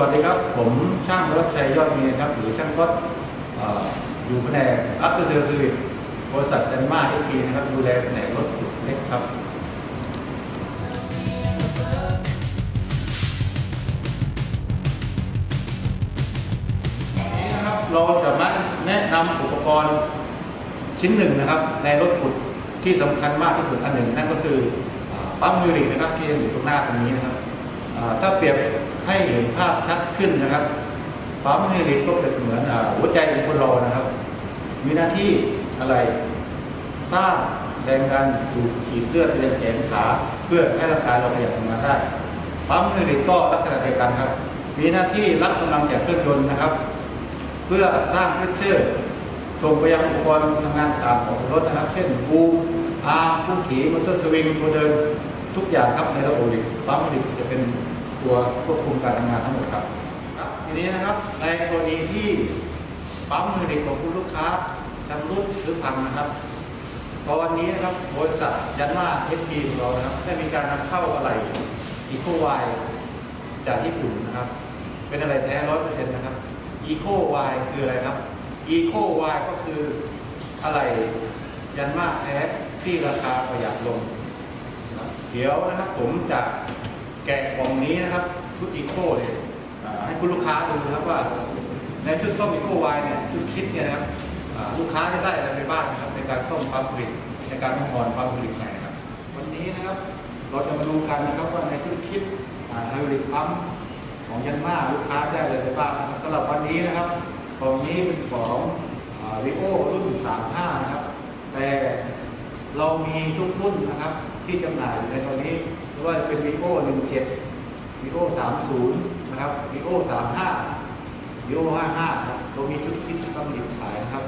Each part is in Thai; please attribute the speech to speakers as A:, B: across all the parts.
A: วัสดีครับ ผมช่างรถชัยยอดมีนะครับ หรือช่างรถออยู่แผนกอัพเตอร์เซลล์สวิตบริษัทเดนมาร์กเอทีนะครับ ดูแลแผนกรถขุดเล็กครับนี้นะครับเราจะมาแนะนำอุปกรณ์ชิ้นหนึ่งนะครับ ในรถขุดที่สำคัญมากที่สุดอันหนึ่ง นั่นก็คืออปั๊มยูริกนะครับที่อยู่ตรงหน้าตรงนี้นะครับถ้าเปรียบ ให้เห็นภาพชัดขึ้นนะครับปั๊มยูริกก็เป็นเสมือนหัวใจของคนเรานะครับ มีหน้าที่อะไรสร้างแรงดันสูบฉีดเลือดไปยังแขนขาเพื่อให้ร่างกายเราขยับทำงานได้ปั๊มยูริกก็ลักษณะเดียวกันครับ มีหน้าที่รับกำลังจากเครื่องยนต์นะครับ เพื่อสร้างเพชเชอร์ส่งไปยังอุปกรณ์ทำงานต่างของรถนะครับ เช่นบูมอาร์ผู้ขี่มอเตอร์สวิงตัวเดินทุกอย่างครับในระบบดิปั๊มดิจะเป็น ตัวควบคุมการทำงานทั้งหมดครับครับ ทีนี้นะครับในกรณีที่ปั๊มมือดิของคุณลูกค้าชำรุดหรือพังนะครับตอนนี้นะครับบริษัทยันมาเอสพีของเรานะครับได้มีการนำเข้าอะไรอีโคไวจากญี่ปุ่นนะครับ เป็นอะไรแท้ร้อยเปอร์เซ็นต์นะครับ Eco Y คืออะไรครับ Eco Y ก็คืออะไรยันมาแท้ที่ราคาประหยัดลง เดี๋ยวนะครับผมจะ แกะกล่องนี้นะครับชุด Eco เนี่ยอ่ให้คุณลูกค้าดูนะครับว่า ในชุดซ่อม Eco Y เนี่ยชุดคิดเนี่ยนะครับลูกค้าจะได้อะไรไปบ้างนะครับ ในการซ่อมความผลิตในการทำงานความผลิตใหม่นะครับ วันนี้นะครับเราจะมาดูกันนะครับว่าในชุดคิดไฮบริดปั๊มของยันมาลูกค้าได้เลยไปบ้างนะครับสำหรับวันนี้นะครับของนี้เป็นของวิโอรุ่น 35 นะครับ แต่เรามีทุกรุ่นนะครับ ที่จำหน่ายอยู่ในตอนนี้ไม่ว่าจะเป็นวิโอ17วิโอ30 นะครับวิโอ35วิโอ55ครับเรามีชุดคิดกำลังขายนะครับ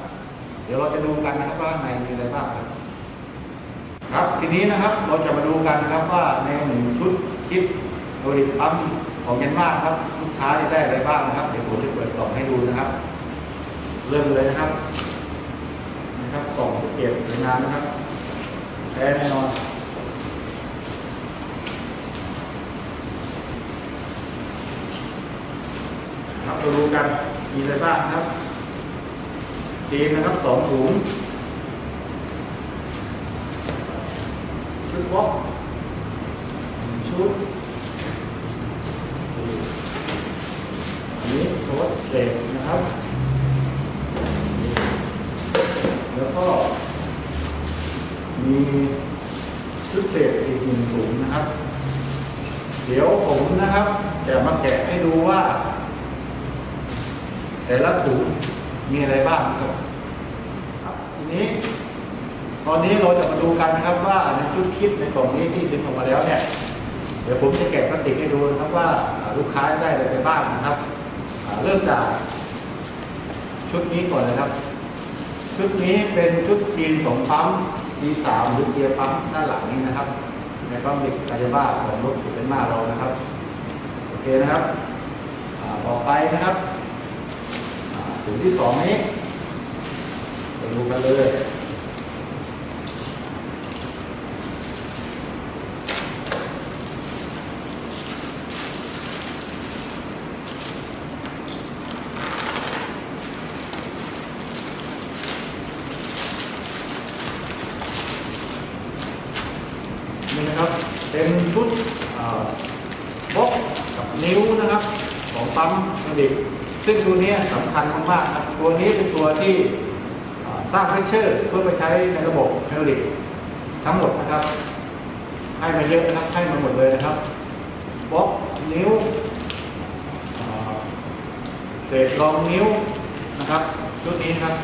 A: เดี๋ยวเราจะดูกันนะครับว่าในมีอะไรบ้างครับ ครับทีนี้นะครับเราจะมาดูกันนะครับว่าในหนึ่งชุดคลิปโดยปั๊มของยันมากครับลูกค้าจะได้อะไรบ้างนะครับ เดี๋ยวผมจะเปิดกล่องให้ดูนะครับ เริ่มเลยนะครับนะครับกล่องเก็บสวยงามนะครับแท้แน่นอน ครับราดูกันมีอะไรบ้างครับซีนนะครับสองถุงชุดบล็อกชุดอันนี้โซดเกรดนะครับแล้วก็มีชุดเกรดอีกหนึ่งถุงนะครับ เดี๋ยวผมนะครับ จะมาแกะให้ดูว่า แต่ละถุงมีอะไรบ้างครับครับ ทีนี้ ตอนนี้เราจะมาดูกันนะครับว่าในชุดคิดในกล่องนี้ที่ดึงออกมาแล้วเนี่ย เดี๋ยวผมจะแกะพลาสติกให้ดูนะครับว่าลูกค้าได้อะไรไปบ้างนะครับ เริ่มจากชุดนี้ก่อนนะครับ ชุดนี้เป็นชุดซีนของปั๊ม D3 หรือเกียร์ปั๊มด้านหลังนี้นะครับ ในปั๊มเด็กกายบ้าของรถเป็นหน้าเรานะครับ โอเคนะครับต่อไปนะครับ ถุงที่สองนี้ไปดูกันเลย นี่นะครับเป็นชุดเอ่อบล็อกกับนิ้วนะครับ ของปั๊มกระดิก ซึ่งตัวนี้สำคัญมากๆครับตัวนี้เป็นตัวที่สร้างเพชเชอร์เพื่อไปใช้ในระบบเมลิกทั้งหมดนะครับ ให้มาเยอะนะครับให้มาหมดเลยนะครับบล็อกนิ้วเศษรองนิ้วนะครับ ชุดนี้นะครับ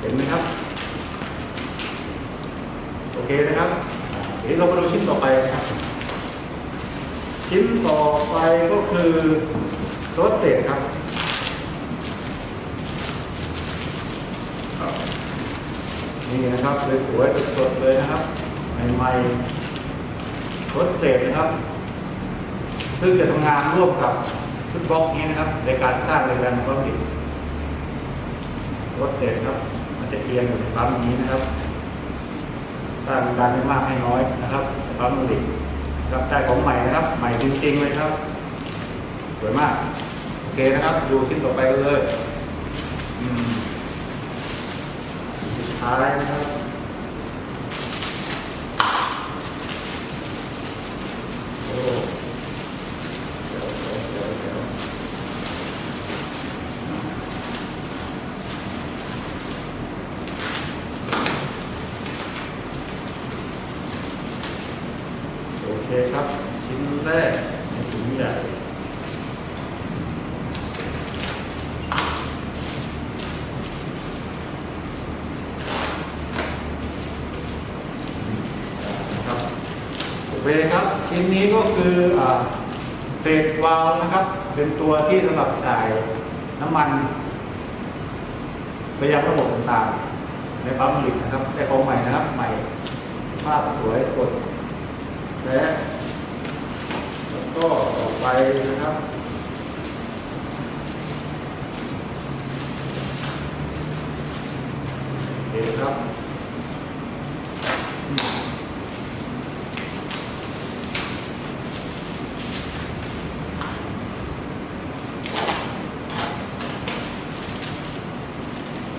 A: เห็นไหมครับ โอเคนะครับ เดี๋ยวเรามาดูชิ้นต่อไปนะครับ ชิ้นต่อไปก็คือ โซสเตครับครับ นี่นะครับสวยๆสดๆเลยนะครับใหม่ๆโซสเตนะครับ ซึ่งจะทำงานร่วมกับชุดบล็อกนี้นะครับ ในการสร้างแรงดันความผิดโซสเตครับ มันจะเอียงอยู่ในปั๊มนี้นะครับสร้างดันไม่มากให้น้อยนะครับปั๊มดิครับได้ของใหม่นะครับ ใหม่จริงๆเลยครับ สวยมาก โอเคนะครับ ดูชิ้นต่อไปกันเลยอืมสุดท้ายนะครับโอ้เดี๋ยวเดี๋ยวเดี๋ยวโอเคครับ ชิ้นแรกในถุงใหญ่ นะครับโอเคครับ ชิ้นนี้ก็คืออ่าเศษวาล์วนะครับ เป็นตัวที่สำหรับจ่ายน้ำมันไปยังระบบต่างๆในปั๊มผลิตนะครับแต่ของใหม่นะครับใหม่ภาพสวยสดและแล้วก็ต่อไปนะครับโอเคครับ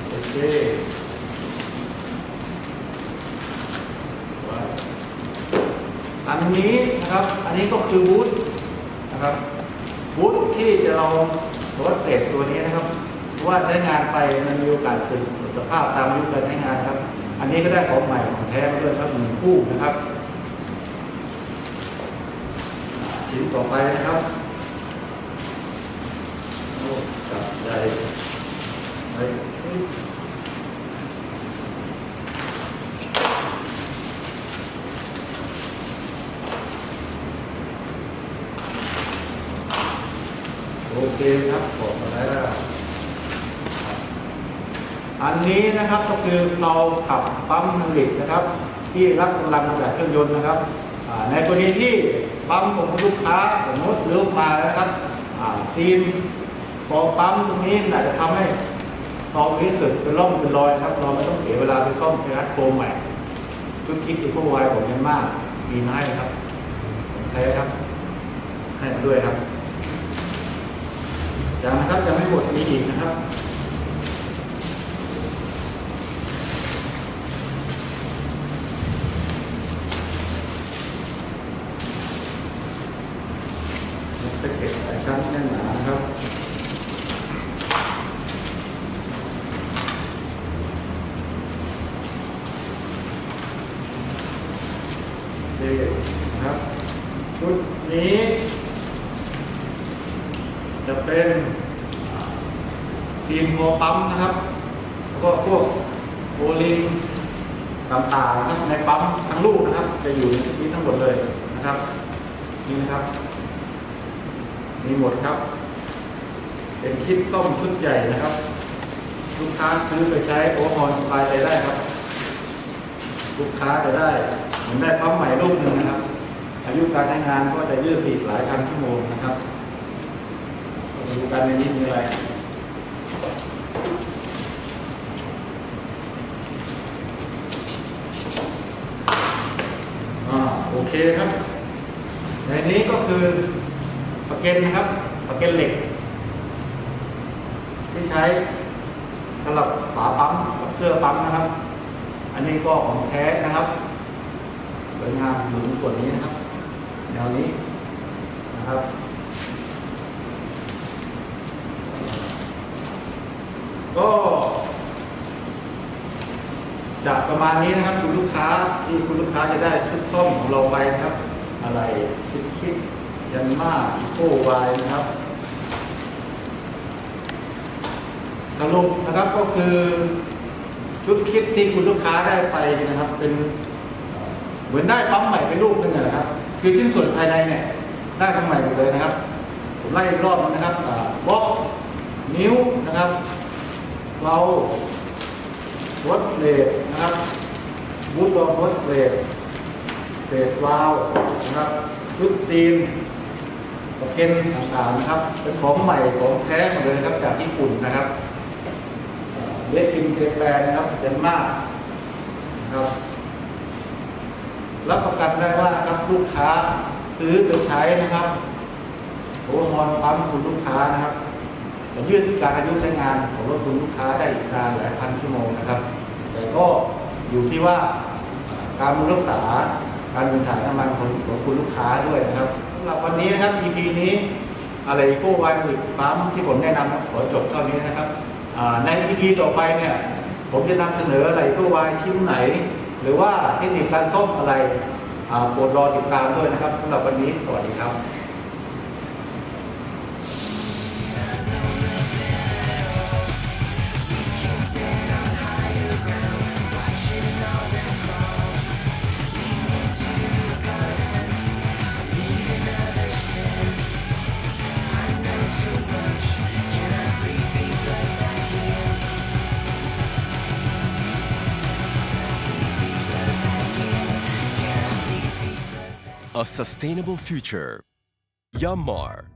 A: โอเคว้าวอันนี้นะครับ อันนี้ก็ คือบูทนะครับบูทที่จะเรารถเกรดตัวนี้นะครับ ว่าใช้งานไปมันมีโอกาสสึกหมสภาพตามยุคการใช้งานครับ อันนี้ก็ได้ของใหม่ของแท้มาด้วยครับหนึ่งคู่นะครับชิ้นต่อไปนะครับโอ้จับใหญ่ไป โอเคครับบอกมาแล้ว อั นนี้นะครับก็คือเราขับปั๊มผลิตนะครับ ที่รับกำลังจากเครื่องยนต์นะครับในกรณีที่ปั๊มของลูกค้าสมมติเลือกมานะครับซีนพอปั๊มตรงนี้อาจจะทำให้ตรงนี้สึกเป็นร่องเป็นรอยครับเราไม่ต้องเสียเวลาไปซ่อมไปรัดโครมใหม่ชุดคิดอีโคไวของยันมากมีมาให้นะครับของแท้ครับ ให้มาด้วยครับยังนะครับยังไม่หมดมีอีกนะครับ โอเนะครับ ชุดนี้ จะเป็นซีนโมปั๊มนะครับ แล้วก็พวกโอลิงต่างๆนะครับในปั๊มทั้งลูกนะครับ จะอยู่ในชุดนี้ทั้งหมดเลยนะครับ นี่นะครับ มีหมดครับ เป็นคิดส้มชุดใหญ่นะครับลูกค้าซื้อไปใช้โอเวอร์ฮอลสบายใจได้ครับ ลูกค้าจะได้ เหมือนได้ปั๊มใหม่ลูกหนึ่งนะครับ อายุการใช้งานก็จะยืดไปอีกหลายพันชั่วโมงนะครับดูกันในนี้มีอะไรโอเคครับ ในนี้ก็คือประเก็นนะครับ ประเก็นเหล็ก ที่ใช้สำหรับฝาปั๊มกับเสื้อปั๊มนะครับ อันนี้ก็ของแท้นะครับสวยงามอยู่ในส่วนนี้นะครับแนี้นะครับก็จะประมาณนี้นะครับคุณลูกค้าที่คุณลูกค้าจะได้ชุดส้มของเราไปนะครับ อะไรคิดคิดยันมาอีโก้ไวนะครับ สรุปนะครับก็คือชุดคิดที่คุณลูกค้าได้ไปนะครับ เป็นเหมือนได้ปั๊มใหม่เป็นลูกนึงนะครับ คือชิ้นส่วนภายในเนี่ยได้ทั้งใหม่หมดเลยนะครับผมไล่รอบนะครับบล็อกนิ้วนะครับ เราวัดเลทนะครับบูทลองวัดเลทเลทวาล์วนะครับชุดซีนประเคนต่างๆนะครับ เป็นของใหม่ของแท้หมดเลยครับจากญี่ปุ่นนะครับเลดกินเจแปนนะครับเดนมาร์กนะครับ รับประกันได้ว่าครับลูกค้าซื้อไปใช้นะครับผอุปกรณ์ปั๊มคุณลูกค้านะครับจะยืดการอายุใช้งานของรถคุณลูกค้าได้อีกนานหลายพันชั่วโมงนะครับ แต่ก็อยู่ที่ว่าการรักษาการบรรถ่ายน้ำมันของของคุณลูกค้าด้วยนะครับสำหรับวันนี้นะครับ EP นี้อะไรโก้วันอีกปั๊มที่ผมแนะนำนะขอจบเท่านี้นะครับใน EP ต่อไปเนี่ยผมจะนำเสนออะไรโก้วายชิ้นไหน หรือว่าเทคนิคการซ่อมอะไรโปรดรอติดตามด้วยนะครับสำหรับวันนี้สวัสดีครับ
B: A sustainable future. Yammar.